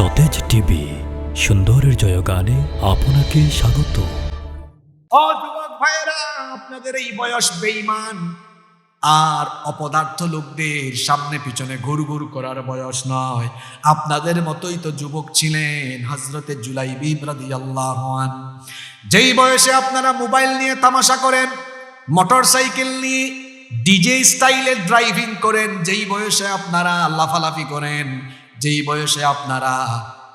সতেজ টিভি, সুন্দরের জয়গানে আপনাকে স্বাগত। ভাইয়েরা, আপনাদের এই বয়স বেঈমান, আর অপদার্থ লোকদের সামনে পিছনে ঘুর ঘুর করার বয়স নয়। আপনাদের মতোই তো যুবক ছিলেন হজরতে জুলাই বিব্রাদি আল্লাহ যেই বয়সে আপনারা মোবাইল নিয়ে তামাশা করেন মোটর সাইকেল নিয়ে ডিজে স্টাইলে ড্রাইভিং করেন, যেই বয়সে আপনারা লাফালাফি করেন যেই বয়সে আপনারা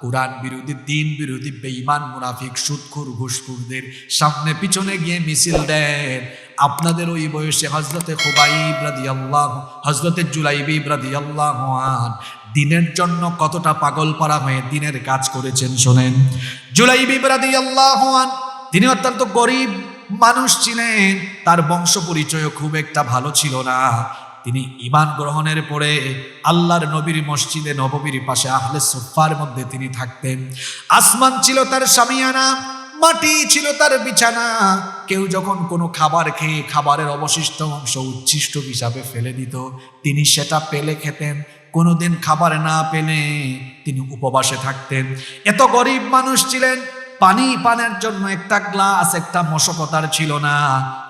কোরআন বিরোধী, দিন বিরোধী বেঈমান মুনাফিক সুদখুর ঘুষখুরদের সামনে পিছনে গিয়ে মিছিল দেন। আপনাদের ওই বয়সে হজরতে খুবাইব রাদি আল্লাহ হজরতে জুলাইবিব রাদি আল্লাহ দিনের জন্য কতটা পাগল পারা হয়ে দিনের কাজ করেছেন শোনেন। জুলাইবিব রাদি আল্লাহ তিনি অত্যন্ত গরিব মানুষ ছিলেন, তার বংশ পরিচয় খুব একটা ভালো ছিল না। তিনি ইমান গ্রহণের পরে আল্লাহর নবীর মসজিদে নববীর পাশে আহলে সুফার মধ্যে তিনি থাকতেন। আসমান ছিল তার সামিয়ানা, মাটি ছিল তার বিছানা। কেউ যখন কোনো খাবার খেয়ে খাবারের অবশিষ্ট অংশ উচ্ছিষ্ট হিসাবে ফেলে দিত, তিনি সেটা পেলে খেতেন। কোনোদিন খাবার না পেলে তিনি উপবাসে থাকতেন। এত গরিব মানুষ ছিলেন, পানি পানের জন্য একটা গ্লাস, একটা মশকতার ছিল না।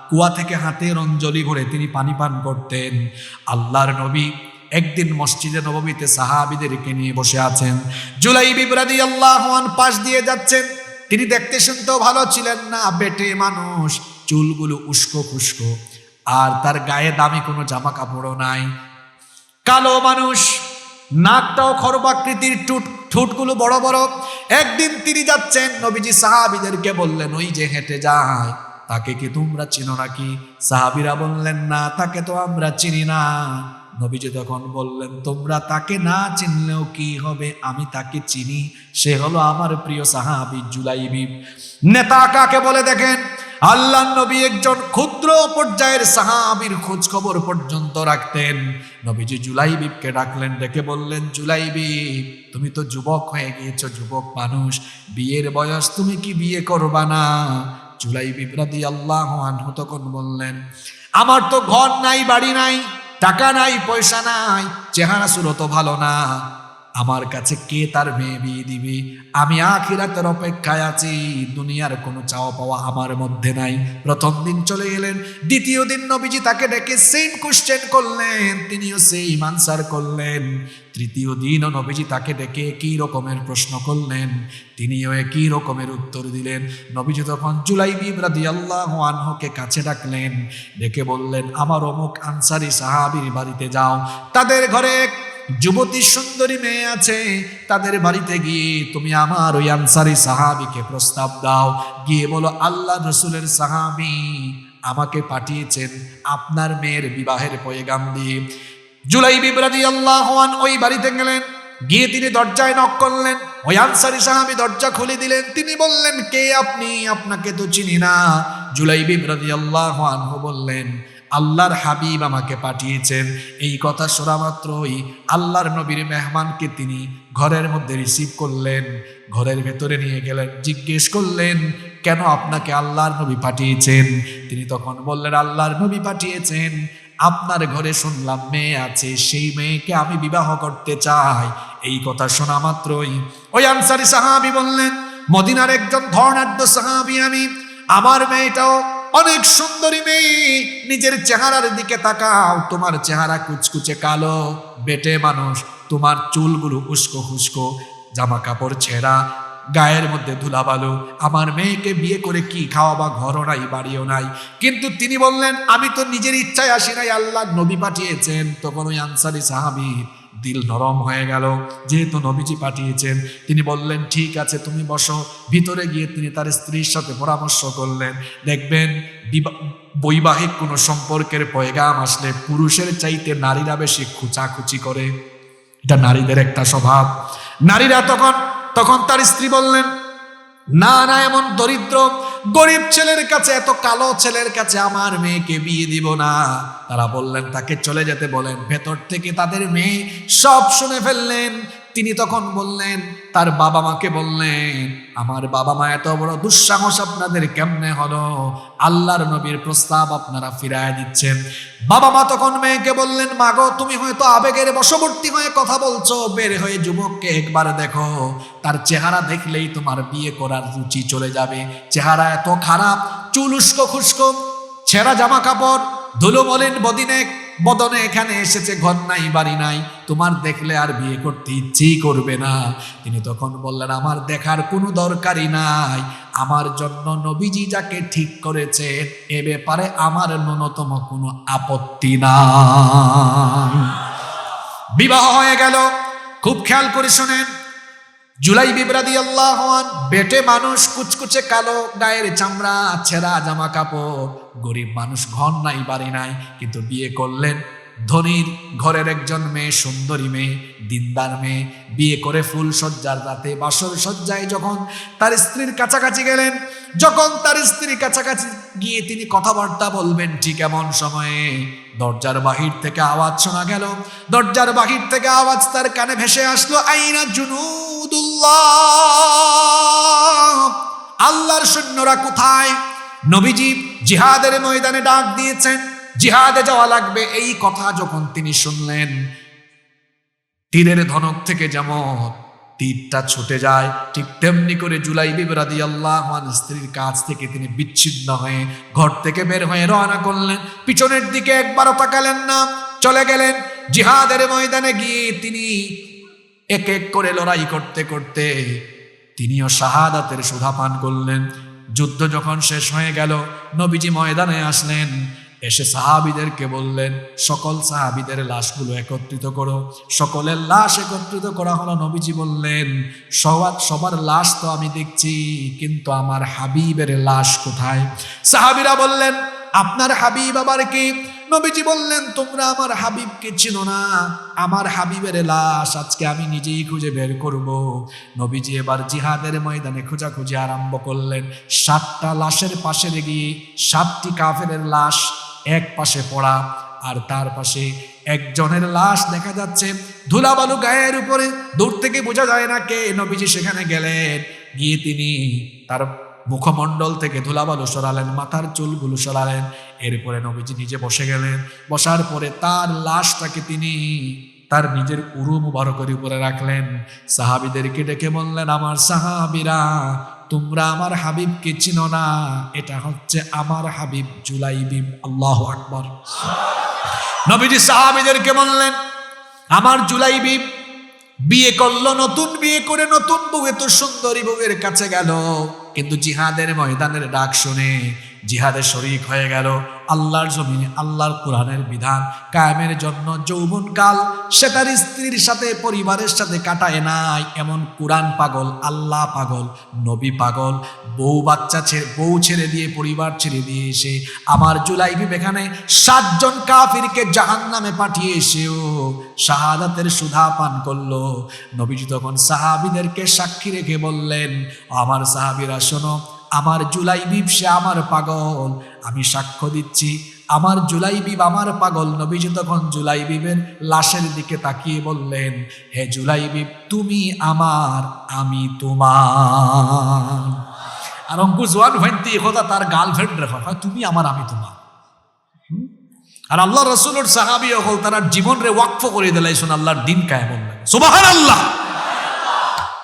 কুয়া থেকে হাতের অঞ্জলি ভরে তিনি পানি পান করতেন। আল্লাহর নবী একদিন মসজিদে নবমীতে সাহাবিদেরকে নিয়ে বসে আছেন। জুলাই বিবরাদি আল্লাহ পাশ দিয়ে যাচ্ছেন। তিনি দেখতে শুনতেও ভালো ছিলেন না, বেটে মানুষ, চুলগুলো উস্কো খুস্কো। আর তার গায়ে দামি কোনো জামা কাপড়ও নাই। কালো মানুষ, নাকটাও খরবাকৃতির টুট ঠোঁটগুলো বড় বড়। একদিন তিনি যাচ্ছেন, নবীজি সাহাবিদেরকে বললেন, ওই যে হেঁটে যায়। তাকে কি তোমরা চিনো নাকি? সাহাবিরা বললেন, না, তাকে তো আমরা চিনি না। নবীজি তখন বললেন, তোমরা তাকে না চিনলেও কি হবে? আমি তাকে চিনি। সে হলো আমার প্রিয় সাহাবি জুলাইবি। নেতা কাকে বলে দেখেন? আল্লাহ নবী একজন ক্ষুদ্র পর্যায়ের সাহাবির খোঁজ খবর পর্যন্ত রাখতেন। নবীজি জুলাইবিবকে ডাকলেন, ডেকে বললেন জুলাইবিব তুমি তো যুবক হয়ে গিয়েছো, যুবক মানুষ। বিয়ের বয়স তুমি কি বিয়ে করবা না? জুলাইবিব রাদি আল্লাহ আনহু তখন বললেন, আমার তো ঘর নাই, বাড়ি নাই, টাকা নাই, পয়সা নাই, চেহারা সুরত ভালো না। আমার কাছে কে তার মেয়ে বিয়ে দিবে? আমি আখিরাতের অপেক্ষায় আছি। দুনিয়ার কোনো চাওয়া পাওয়া আমার মধ্যে নাই। প্রথম দিন চলে গেলেন। দ্বিতীয় দিন নবীজি তাকে ডেকে সেম কোশ্চেন করলেন। তিনিও সেই আনসার করলেন। তৃতীয় দিনও নবীজি তাকে ডেকে কি রকমের প্রশ্ন করলেন। তিনিও একই রকমের উত্তর দিলেন। নবীজি তখন জুলাই বিব্রাদি আল্লাহ আনহকে কাছে ডাকলেন। ডেকে বললেন, আমার অমুক আনসারি সাহাবির বাড়িতে যাও। তাদের ঘরে যুবতী সুন্দরী মেয়ে আছে, তাদের বাড়িতে গিয়ে তুমি আমার ওই আনসারি সাহাবিকে প্রস্তাব দাও। গিয়ে বলো, আল্লাহ রসুলের সাহাবি আমাকে পাঠিয়েছেন আপনার মেয়ের বিবাহের পয়গাম দিয়ে। জুলাই বিব্রাদি আল্লাহ ওই বাড়িতে গেলেন, গিয়ে তিনি দরজায় নক করলেন, ওই আনসারি সাহাবি দরজা খুলে দিলেন। তিনি বললেন, কে আপনি? আপনাকে তো চিনি না। জুলাই বিব্রাদি আল্লাহ বললেন আল্লাহর হাবিব আমাকে পাঠিয়েছেন। এই কথা শোনা মাত্রই আল্লাহর নবীর মেহমানকে তিনি ঘরের মধ্যে রিসিভ করলেন। ঘরের ভেতরে নিয়ে গেলেন, জিজ্ঞেস করলেন, কেন আপনাকে আল্লাহর নবী পাঠিয়েছেন? তিনি তখন বললেন, আল্লাহর নবী পাঠিয়েছেন। আপনার ঘরে শুনলাম মেয়ে আছে, সেই মেয়েকে আমি বিবাহ করতে চাই। এই কথা শোনা মাত্রই ওই আনসারি সাহাবি বললেন, মদিনার একজন ধর্ণাঢ্য সাহাবি আমি। আমার মেয়েটাও অনেক সুন্দরী মেয়ে, নিজের চেহারার দিকে তাকাও। তোমার চেহারা কুচকুচে কালো, বেটে মানুষ। তোমার চুলগুলো উস্কো খুস্কো জামা কাপড় ছেঁড়া, গায়ের মধ্যে ধুলাবালু। আমার মেয়েকে বিয়ে করে কি খাওয়া বা ঘরও নাই, বাড়িও নাই। কিন্তু তিনি বললেন, আমি তো নিজের ইচ্ছায় আসি নাই, আল্লাহ নবী পাঠিয়েছেন। তখন ওই আনসারি সাহাবি দিল নরম হয়ে গেল। যেহেতু নবীজি পাঠিয়েছেন, তিনি বললেন, ঠিক আছে, তুমি বসো। ভিতরে গিয়ে তিনি তার স্ত্রীর সাথে পরামর্শ করলেন। দেখবেন, বিবা- বৈবাহিক কোনো সম্পর্কের পয়গাম আসলে পুরুষের চাইতে নারীরা বেশি খুচাখুচি করে। এটা নারীদের একটা স্বভাব। নারীরা তখন তখন তার স্ত্রী বললেন না না, এমন দরিদ্র গরিব ছেলের কাছে, এত কালো ছেলের কাছে আমার মেয়েকে বিয়ে দিব না। তারা বললেন, তাকে চলে যেতে বলেন। ভেতর থেকে তাদের মেয়ে সব শুনে ফেললেন। তিনি তখন বললেন, তার বাবা মাকে বললেন, আমার বাবা মা এত বড় দুঃসাহস আপনাদের কেমনে হলো? আল্লাহর নবীর প্রস্তাব আপনারা ফিরায় দিচ্ছেন। বাবা মা তখন মেয়েকে বললেন মাগো তুমি হয়তো আবেগের বশবর্তী হয়ে কথা বলছো, বের হয়ে যুবককে একবার দেখো। তার চেহারা দেখলেই তোমার বিয়ে করার রুচি চলে যাবে। চেহারা এত খারাপ চুল উস্কো খুস্কো, ছেঁড়া জামা কাপড় ধুলো বলেন বদিনে বদনে এখানে এসেছে, ঘর নাই, বাড়ি নাই। তোমার দেখলে আর বিয়ে করতে ইচ্ছেই করবে না। তিনি তখন বললেন, আমার দেখার কোনো দরকারই নাই। আমার জন্য নবীজি যাকে ঠিক করেছেন, এ ব্যাপারে আমার ন্যূনতম কোনো আপত্তি নাই। বিবাহ হয়ে গেল। খুব খেয়াল করে শোনেন জুলাই বিবরাদি আল্লাহ বেটে মানুষ কুচকুচে কালো, গায়ের চামড়া, ছেঁড়া জামা কাপড় গরিব মানুষ ঘর নাই, বাড়ি নাই, কিন্তু বিয়ে করলেন। ধনীর ঘরের একজন মেয়ে, সুন্দরী মেয়ে, দিনদার মেয়ে। বিয়ে করে ফুল সজ্জার রাতে বাসর সজ্জায় যখন তার স্ত্রীর কাছাকাছি গেলেন, যখন তার স্ত্রীর কাছাকাছি গিয়ে তিনি কথাবার্তা বলবেন ঠিক এমন সময়ে দরজার বাহির থেকে আওয়াজ শোনা গেল। দরজার বাহির থেকে আওয়াজ তার কানে ভেসে আসলো, আইনা আল্লাহর সৈন্যরা কোথায়? নবীজি জিহাদের ময়দানে ডাক দিয়েছেন, জিহাদে যাওয়া লাগবে। এই কথা যখন তিনি শুনলেন, তীরের ধনক থেকে যেমন তীরটা ছুটে যায়, ঠিক তেমনি করে জুলাই বিবরাদি আল্লাহ স্ত্রীর কাছ থেকে তিনি বিচ্ছিন্ন হয়ে ঘর থেকে বের হয়ে রওনা করলেন। পিছনের দিকে একবারও তাকালেন না, চলে গেলেন। জিহাদের ময়দানে গিয়ে তিনি এক এক করে লড়াই করতে করতে তিনিও শাহাদাতের সুধা পান করলেন। যুদ্ধ যখন শেষ হয়ে গেল, নবীজি ময়দানে আসলেন। এসে সাহাবিদেরকে বললেন, সকল সাহাবিদের লাশগুলো একত্রিত করো। সকলের লাশ একত্রিত করা হলো, নবীজি বললেন, সবার সবার লাশ তো আমি দেখছি, কিন্তু আমার হাবিবের লাশ কোথায়? সাহাবিরা বললেন, আপনার হাবিব আবার কি? নবীজি বললেন, তোমরা আমার হাবিবকে চিনো না। আমার হাবিবের লাশ আজকে আমি নিজেই খুঁজে বের করব। নবীজি এবার জিহাদের ময়দানে খোঁজাখুঁজি আরম্ভ করলেন। সাতটা লাশের পাশে গিয়ে সাতটি কাফের লাশ এক পাশে পড়া আর তার পাশে একজনের লাশ দেখা যাচ্ছে। ধুলাবালু গায়ের উপরে, দূর থেকে বোঝা যায় না কে। নবীজি সেখানে গেলেন। গিয়ে তিনি তার মুখমণ্ডল থেকে ধুলাবালু সরালেন, মাথার চুলগুলো সরালেন। এরপরে নবীজি নিজে বসে গেলেন। বসার পরে তার লাশটাকে তিনি তার নিজের উরু মুবারকের উপরে রাখলেন। সাহাবিদেরকে ডেকে বললেন, আমার সাহাবিরা, তোমরা আমার হাবিবকে চিনো না। এটা হচ্ছে আমার হাবিব জুলাইবিব আল্লাহ আকবর। নবীজি সাহাবিদেরকে বললেন, আমার জুলাইবিব বিয়ে করল নতুন, বিয়ে করে নতুন বউ এত সুন্দরী বউয়ের কাছে গেল। কিন্তু জিহাদের ময়দানের ডাক শুনে জিহাদে শরিক হয়ে গেল। আল্লাহর জমিনে, আল্লাহর কোরআনের বিধান কায়েমের জন্য যৌবনকাল, সে তার স্ত্রীর সাথে, পরিবারের সাথে কাটায় নাই। এমন কোরআন পাগল, আল্লাহ পাগল, নবী পাগল, বউ বাচ্চা ছেড়ে, বউ ছেড়ে দিয়ে, পরিবার ছেড়ে দিয়ে এসে, আমার জুলাইবি এখানে সাতজন কাফিরকে জাহান নামে পাঠিয়ে এসেও শাহাদাতের সুধা পান করল। নবীজি তখন সাহাবিদেরকে সাক্ষী রেখে বললেন, আমার সাহাবিরা, শোনো আমার জুলাই সে আমার পাগল। আমি সাক্ষ্য দিচ্ছি, আমার জুলাই বিব আমার পাগল। নবীজি তখন জুলাই বিবের লাশের দিকে তাকিয়ে বললেন, হে জুলাই বিব তুমি আমার, আমি তোমার। আর অঙ্কুর জোয়ান ভাইন্তি কথা তার গার্লফ্রেন্ড রেখা হয় তুমি আমার, আমি তোমার? আর আল্লাহ রসুলের সাহাবি হল তারা জীবন রে ওয়াকফ করে দিলাইছেন আল্লাহর দিন কায় বললেন সুবাহান আল্লাহ